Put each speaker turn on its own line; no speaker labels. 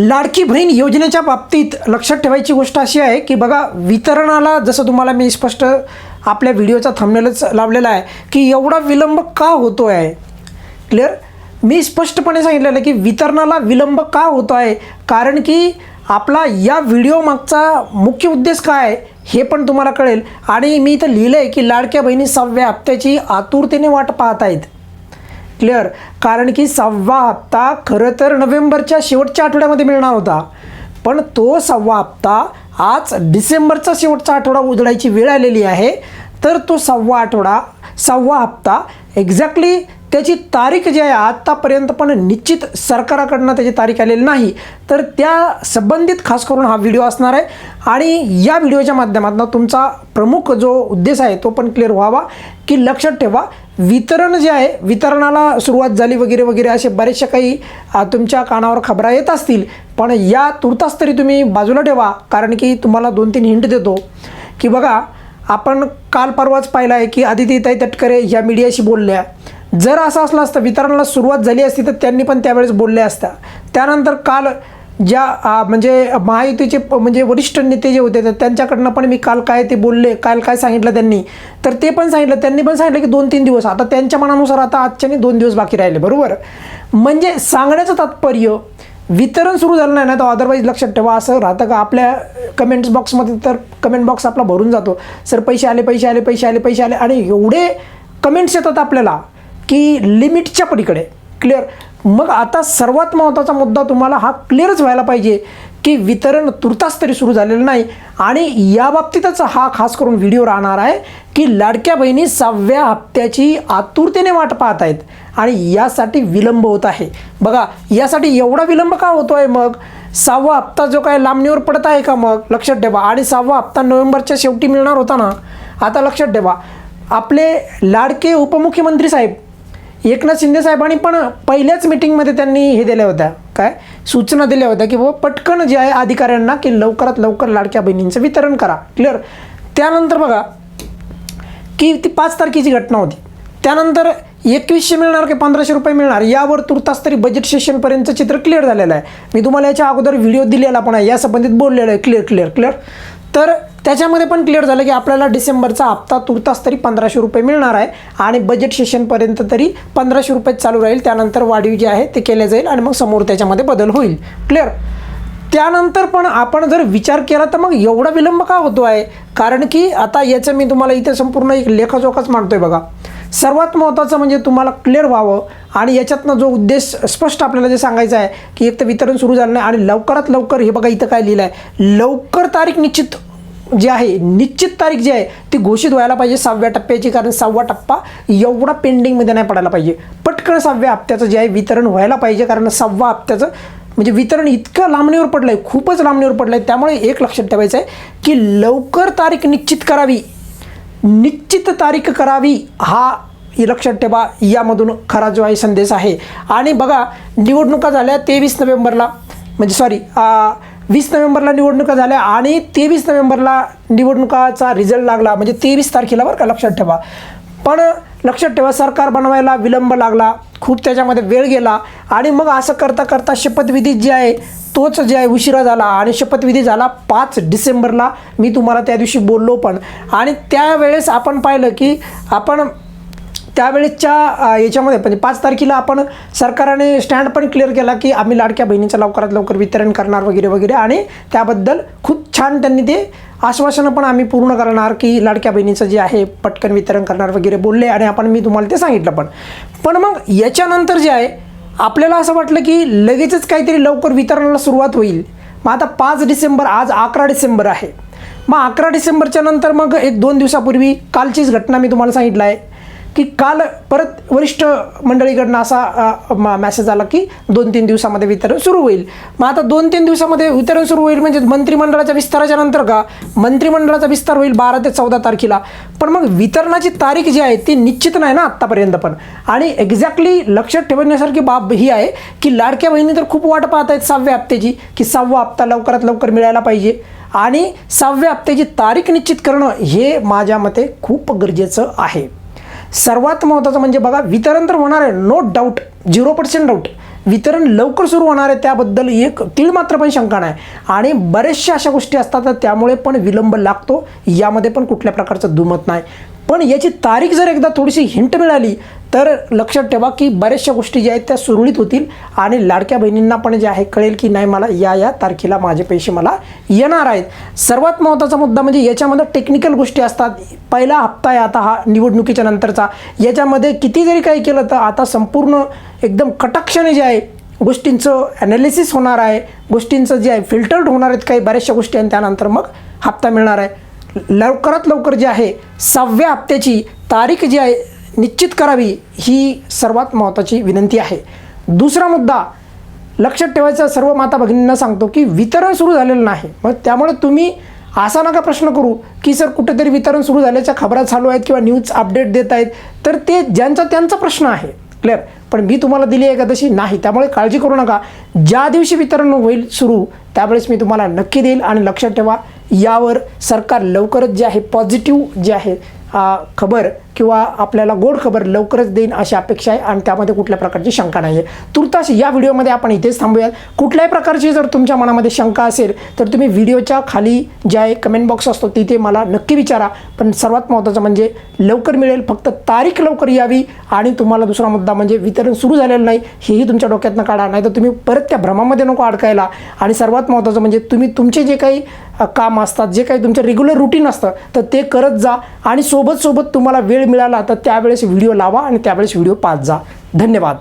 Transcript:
लाडकी बहीण योजनेच्या बाबतीत लक्षात ठेवायची गोष्ट अशी आहे की बघा वितरणाला जसं तुम्हाला मी स्पष्ट आपल्या व्हिडिओचा थांबलेलंच लावलेला आहे की एवढा विलंब का होतो आहे क्लिअर मी स्पष्टपणे सांगितलेलं आहे की वितरणाला विलंब का होतो आहे कारण की आपला या व्हिडिओ मागचा मुख्य उद्देश काय आहे हे पण तुम्हाला कळेल. आणि मी इथं लिहिलं आहे की लाडक्या बहिणी सहाव्या हप्त्याची आतुरतेने वाट पाहत आहेत. क्लिअर कारण की सहावा हप्ता खरं तर नोव्हेंबरच्या शेवटच्या आठवड्यामध्ये मिळणार होता. पण तो सहावा हप्ता आज डिसेंबरचा शेवटचा आठवडा उजडायची वेळ आलेली आहे. तर तो सहावा आठवडा सहावा हप्ता एक्झॅक्टली त्याची तारीख जी आहे आत्तापर्यंत पण निश्चित सरकाराकडनं त्याची तारीख आलेली नाही. तर त्या संबंधित खास करून हा व्हिडिओ असणार आहे. आणि या व्हिडिओच्या माध्यमातून तुमचा प्रमुख जो उद्देश आहे तो पण क्लिअर व्हावा की लक्षात ठेवा वितरण जे आहे वितरणाला सुरुवात झाली वगैरे वगैरे असे बरेचशा काही तुमच्या कानावर खबरा येत असतील. पण या तुर्तास तरी तुम्ही बाजूला ठेवा कारण की तुम्हाला दोन तीन हिंट देतो. की बघा आपण काल परवाच पाहिलं आहे की आदितीताई तटकरे ह्या मीडियाशी बोलल्या. जर असं असलं असतं वितरणाला सुरुवात झाली असती तर त्यांनी पण त्यावेळेस बोलल्या असत्या. त्यानंतर काल ज्या म्हणजे महायुतीचे प- म्हणजे वरिष्ठ नेते जे होते तर त्यांच्याकडनं पण मी काल काय ते बोलले काल काय सांगितलं त्यांनी तर ते पण सांगितलं त्यांनी पण सांगितलं की दोन तीन दिवस आता त्यांच्या मनानुसार आता आजच्याने दोन दिवस बाकी राहिले बरोबर? म्हणजे सांगण्याचं तात्पर्य वितरण सुरू झालं नाही ना तर अदरवाईज लक्षात ठेवा असं राहतं का? आपल्या कमेंट्स बॉक्समध्ये तर कमेंट बॉक्स आपला भरून जातो. सर पैसे आले पैसे आले पैसे आले पैसे आले आणि एवढे कमेंट्स येतात आपल्याला की लिमिटच्या पलीकडे क्लिअर मग आता सर्वात महत्त्वाचा मुद्दा तुम्हाला हा क्लिअरच व्हायला पाहिजे की वितरण तुर्तास तरी सुरू झालेलं नाही. आणि याबाबतीतच हा खास करून व्हिडिओ राहणार आहे की लाडक्या बहिणी सहाव्या हप्त्याची आतुरतेने वाट पाहत आहेत आणि यासाठी विलंब होत आहे. बघा यासाठी एवढा विलंब का होतो आहे मग? सहावा हप्ता जो काय लांबणीवर पडत आहे का मग? लक्षात ठेवा. आणि सहावा हप्ता नोव्हेंबरच्या शेवटी मिळणार होता ना? आता लक्षात ठेवा. आपले लाडके उपमुख्यमंत्री साहेब एकनाथ शिंदे साहेबांनी पण पहिल्याच मिटिंगमध्ये त्यांनी हे दिल्या होत्या. काय? सूचना दिल्या होत्या की बाबा पटकन जे आहे अधिकाऱ्यांना की लवकरात लवकर लाडक्या बहिणींचं वितरण करा. क्लिअर त्यानंतर बघा की ती पाच तारखेची घटना होती. त्यानंतर एकवीसशे मिळणार की पंधराशे रुपये मिळणार यावर तुर्तास तरी बजेट सेशनपर्यंतचं चित्र क्लिअर झालेलं आहे. मी तुम्हाला याच्या अगोदर व्हिडिओ दिलेला पण आहे या संबंधित बोललेलं आहे. क्लिअर क्लिअर क्लिअर तर त्याच्यामध्ये पण क्लिअर झालं की आपल्याला डिसेंबरचा हप्ता तुर्तास तरी पंधराशे रुपये मिळणार आहे आणि बजेट सेशनपर्यंत तरी पंधराशे रुपये चालू राहील. त्यानंतर वाढीव जे आहे ते केले जाईल आणि मग समोर त्याच्यामध्ये बदल होईल. क्लिअर त्यानंतर पण आपण जर विचार केला तर मग एवढा विलंब का होतो आहे? कारण की आता याचं मी तुम्हाला इथे संपूर्ण एक लेखाजोखाच मांडतो आहे बघा. सर्वात महत्त्वाचं म्हणजे तुम्हाला क्लिअर व्हावं आणि याच्यातनं जो उद्देश स्पष्ट आपल्याला जे सांगायचं आहे की एक तर वितरण सुरू झालं नाही आणि लवकरात लवकर हे बघा इथं काय लिहिलं आहे लवकर तारीख निश्चित जी आहे निश्चित तारीख जी आहे ती घोषित व्हायला पाहिजे सहाव्या टप्प्याची कारण सहावा टप्पा एवढा पेंडिंगमध्ये नाही पडायला पाहिजे. पटकन सहाव्या हप्त्याचं जे आहे वितरण व्हायला पाहिजे कारण सहावा हप्त्याचं म्हणजे वितरण इतकं लांबणीवर पडलं आहे खूपच लांबणीवर पडलं आहे त्यामुळे एक लक्षात ठेवायचं आहे की लवकर तारीख निश्चित करावी. निश्चित तारीख करावी हा लक्षात ठेवा यामधून खरा जो आहे संदेश आहे. आणि बघा निवडणुका झाल्या तेवीस नोव्हेंबरला म्हणजे सॉरी वीस नोव्हेंबरला निवडणुका झाल्या आणि तेवीस नोव्हेंबरला निवडणुकाचा रिझल्ट लागला. म्हणजे तेवीस तारखेला बरं का लक्षात ठेवा. पण लक्षात ठेवा सरकार बनवायला विलंब लागला. खूप त्याच्यामध्ये वेळ गेला. आणि मग असं करता करता शपथविधी जे आहे तोच जे आहे उशिरा झाला. आणि शपथविधी झाला पाच डिसेंबरला. मी तुम्हाला त्या दिवशी बोललो पण. आणि त्यावेळेस आपण पाहिलं की आपण त्यावेळेसच्या याच्यामध्ये म्हणजे पाच तारखेला आपण सरकारने स्टँड पण क्लिअर केला की आम्ही लाडक्या बहिणीचं लवकरात लवकर वितरण करणार वगैरे वगैरे. आणि त्याबद्दल खूप छान त्यांनी ते आश्वासनं पण आम्ही पूर्ण करणार की लाडक्या बहिणीचं जे आहे पटकन वितरण करणार वगैरे बोलले आणि आपण मी तुम्हाला ते सांगितलं पण. पण मग याच्यानंतर जे आहे आपल्याला असं वाटलं की लगेचच काहीतरी लवकर वितरणाला सुरुवात होईल. मग आता पाच डिसेंबर आज अकरा डिसेंबर आहे. मग अकरा डिसेंबरच्या नंतर मग एक दोन दिवसापूर्वी कालचीच घटना मी तुम्हाला सांगितलं आहे. की काल परत वरिष्ठ मंडळीकडनं असा मॅसेज आला की दोन तीन दिवसामध्ये वितरण सुरू होईल. मग आता दोन तीन दिवसामध्ये वितरण सुरू होईल म्हणजे मंत्रिमंडळाच्या विस्ताराच्या नंतर का? मंत्रिमंडळाचा विस्तार होईल बारा ते चौदा तारखेला. पण मग वितरणाची तारीख जी आहे ती निश्चित नाही ना आत्तापर्यंत पण. आणि एक्झॅक्टली लक्षात ठेवण्यासारखी बाब ही आहे की लाडक्या बहिणी तर खूप वाट पाहत आहेत सहाव्या हप्त्याची की सहावा हप्ता लवकरात लवकर मिळायला पाहिजे. आणि सहाव्या हप्त्याची तारीख निश्चित करणं हे माझ्या मते खूप गरजेचं आहे. सर्वात महत्त्वाचं म्हणजे बघा वितरण तर होणार आहे no doubt zero percent doubt वितरण लवकर सुरू होणार आहे त्याबद्दल एक तीळ मात्र पण शंका नाही. आणि बऱ्याचशा अशा गोष्टी असतात तर त्यामुळे पण विलंब लागतो. यामध्ये पण कुठल्या प्रकारचं दुमत नाही. पण याची तारीख जर एकदा थोडीशी हिंट मिळाली तर लक्षात ठेवा की बऱ्याचशा गोष्टी ज्या आहेत त्या सुरळीत होतील आणि लाडक्या बहिणींना पण जे आहे कळेल की नाही मला या या तारखेला माझे पैसे मला येणार आहेत. सर्वात महत्त्वाचा मुद्दा म्हणजे याच्यामध्ये टेक्निकल गोष्टी असतात. पहिला हप्ता आहे आता हा निवडणुकीच्या नंतरचा. याच्यामध्ये किती जरी काही केलं तर आता संपूर्ण एकदम कटाक्षाने जे आहे गोष्टींचं ॲनालिसिस होणार आहे. गोष्टींचं जे आहे फिल्टर्ड होणार आहेत काही बऱ्याचशा गोष्टी आणि त्यानंतर मग हप्ता मिळणार आहे. लवकरात लवकर जे आहे सहाव्या हप्त्याची तारीख जी आहे निश्चित करावी ही सर्वात महत्त्वाची विनंती आहे. दुसरा मुद्दा लक्षात ठेवायचा सर्व माता भगिनींना सांगतो की वितरण सुरू झालेलं नाही. मग त्यामुळे तुम्ही असा नका प्रश्न करू की सर कुठेतरी वितरण सुरू झाल्याच्या खबरा चालू आहेत किंवा न्यूज अपडेट देत आहेत? तर ते ज्यांचा त्यांचा प्रश्न आहे. क्लिअर? पण मी तुम्हाला दिली आहे नाही. त्यामुळे काळजी करू नका. ज्या दिवशी वितरण होईल सुरू त्यावेळेस मी तुम्हाला नक्की देईल आणि लक्षात ठेवा यावर सरकार लवकरच जे आहे पॉझिटिव्ह जे आहे खबर किंवा आपल्याला गोड खबर लवकरच देईन अशी अपेक्षा आहे आणि त्यामध्ये कुठल्या प्रकारची शंका नाही आहे. तुर्तास या व्हिडिओमध्ये आपण इथेच थांबूयात. कुठल्याही प्रकारची जर तुमच्या मनामध्ये शंका असेल तर तुम्ही व्हिडिओच्या खाली ज्या आहे कमेंट बॉक्स असतो तिथे मला नक्की विचारा. पण सर्वात महत्त्वाचं म्हणजे लवकर मिळेल फक्त तारीख लवकर यावी आणि तुम्हाला दुसरा मुद्दा म्हणजे वितरण सुरू झालेलं नाही हेही तुमच्या डोक्यातनं काढा. नाही तर तुम्ही परत त्या भ्रमामध्ये नको अडकायला. आणि सर्वात महत्त्वाचं म्हणजे तुम्ही तुमचे जे काही काम असतात जे काही तुमचं रेग्युलर रुटीन असतं तर ते करत जा आणि सोबत सोबत तुम्हाला वेळ मिळाला तर त्यावेळेस व्हिडिओ लावा आणि त्यावेळेस व्हिडिओ पाच जा. धन्यवाद.